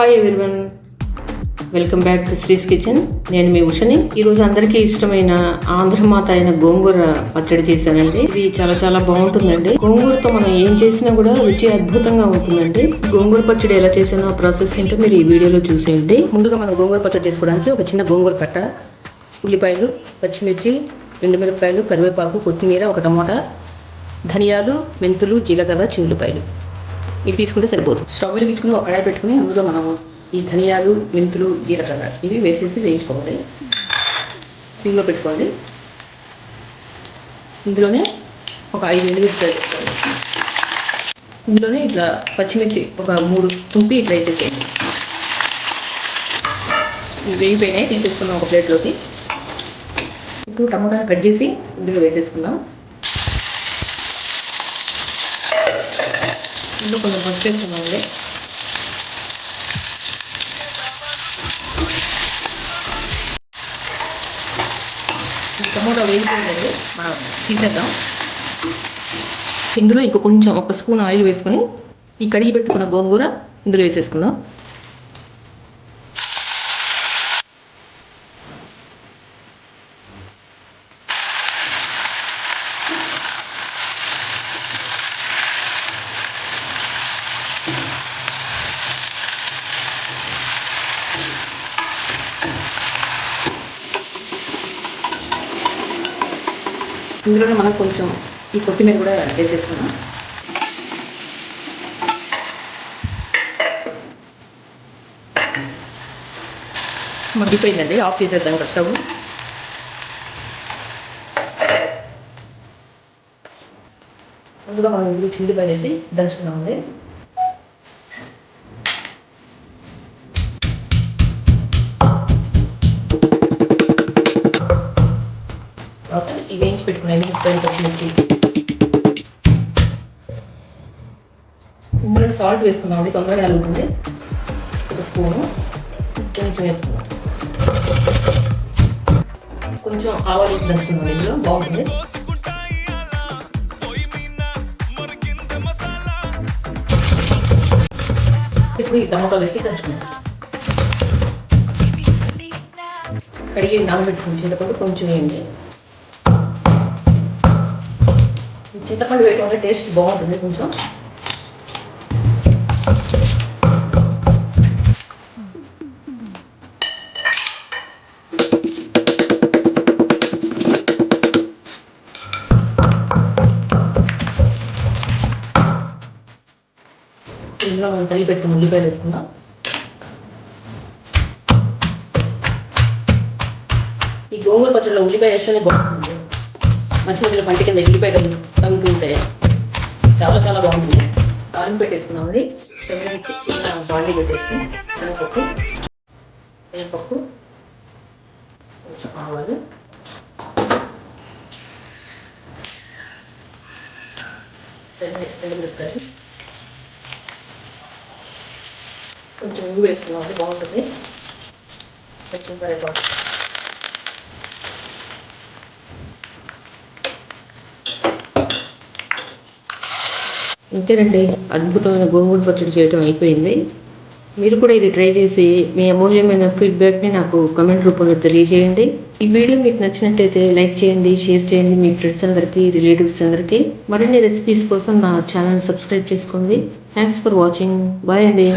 Hi everyone welcome back to శ్రీస్ kitchen నేను మీ ఉషని. ఈరోజు అందరికీ ఇష్టమైన ఆంధ్రమాత అయిన గోంగూర పచ్చడి చేశానండి. ఇది చాలా చాలా బాగుంటుందండి. గోంగూరతో మనం ఏం చేసినా కూడా రుచి అద్భుతంగా ఉంటుందండి. గోంగూర పచ్చడి ఎలా చేసానో ప్రాసెస్ ఏంటో మీరు ఈ వీడియోలో చూసేయండి. ముందుగా మనం గోంగూర పచ్చడి చేసుకోవడానికి ఒక చిన్న గోంగూర కట్ట ఉల్లిపాయలు పచ్చిమిర్చి ఎండుమిరపకాయలు కరివేపాకు కొత్తిమీర ఒక టమాటా ధనియాలు మెంతులు జీలకర్ర చిల్లిపాయలు ఇవి తీసుకుంటే సరిపోతుంది స్టవ్ వెలిగించుకుని ఒక కడాయి పెట్టుకుని అందులో మనము ఈ ధనియాలు మెంతులు జీలకర్ర ఇవి వేసేసి వేయించుకోవాలి. సిమ్లో పెట్టుకోండి ఇందులోనే ఒక ఐదు ఎండుమిరపకాయలు వేసుకోవాలి. ఇందులోనే ఇట్లా పచ్చిమిర్చి ఒక మూడు తుంపి ఇట్లా వేసేసేయండి. ఇవి వేగిపోయినాయి తీసేసుకుందాం ఒక ప్లేట్లోకి. ఇప్పుడు టమాటా కట్ చేసి ఇందులో వేసేసుకుందాం. ఇందులో కొంచెం పసుపు వేసుకుందామండి టమోటా వేగిపోయిందండి మనం తీసేద్దాం ఇందులో ఇంకా కొంచెం ఒక స్పూన్ ఆయిల్ వేసుకొని ఈ కడిగి పెట్టుకున్న గోంగూర ఇందులో వేసేసుకుందాం ఇందులోనే మనం కొంచెం ఈ కొత్తిమీర కూడా వేసేసుకున్నాం మగ్గిపోయిందండి ఆఫ్ చేసేద్దాం ఇంకా స్టవ్. ముందుగా మనం ఇందులో చిల్లిపాయలు వేసి దంచుకున్నామండి ఈ వేయించి పెట్టుకున్నాయి ముప్పై పచ్చిమిర్చి ఇందులో సాల్ట్ వేసుకుందామండి తొందరగా కలుగుతుంది ఒక స్పూను. కొంచెం వేసుకుందాం. కొంచెం ఆవాలు వేసి దంచుకుందాం. ఇందులో బాగుంటుంది. ఇప్పుడు ఈ టమాటాలు వేసి దంచుకుందాం. కడిగి నానబెట్టుకుని చింతపండు కొంచెం వేయండి. చింతపండు వేయటం టేస్ట్ బాగుంటుంది కొంచెం. ఇందులో మనం తల్లి పెట్టుకుని ఉల్లిపాయలు వేసుకుందాం. ఈ గోంగూర పచ్చడిలో ఉల్లిపాయ వేస్తేనే బాగుంటుంది. మంచి మధ్యలో పంట కింద ఉల్లిపాయ తగ్గుతుంటే చాలా చాలా బాగుంటుంది. తాలింపు పెట్టేసుకుందామండి స్టవ్ ఇచ్చి చిన్న బాండి పెట్టేసుకుని శనగపప్పు శనగపప్పు కొంచెం ఆవాలు రెండు మిరపకాయలు. కొంచెం వేసుకున్నాం వేసుకున్నామండి బాగుంటుంది. కొంచెం ఇంతేనండి. అద్భుతమైన గోంగూర పచ్చడి చేయటం అయిపోయింది. మీరు కూడా ఇది ట్రై చేసి మీ అమూల్యమైన ఫీడ్బ్యాక్ని నాకు కమెంట్ రూపంలో తెలియజేయండి. ఈ వీడియో మీకు నచ్చినట్టయితే లైక్ చేయండి షేర్ చేయండి మీ ఫ్రెండ్స్ అందరికీ రిలేటివ్స్ అందరికీ. మరిన్ని రెసిపీస్ కోసం నా ఛానల్ సబ్స్క్రైబ్ చేసుకోండి. థ్యాంక్స్ ఫర్ వాచింగ్ బాయ్ అండి.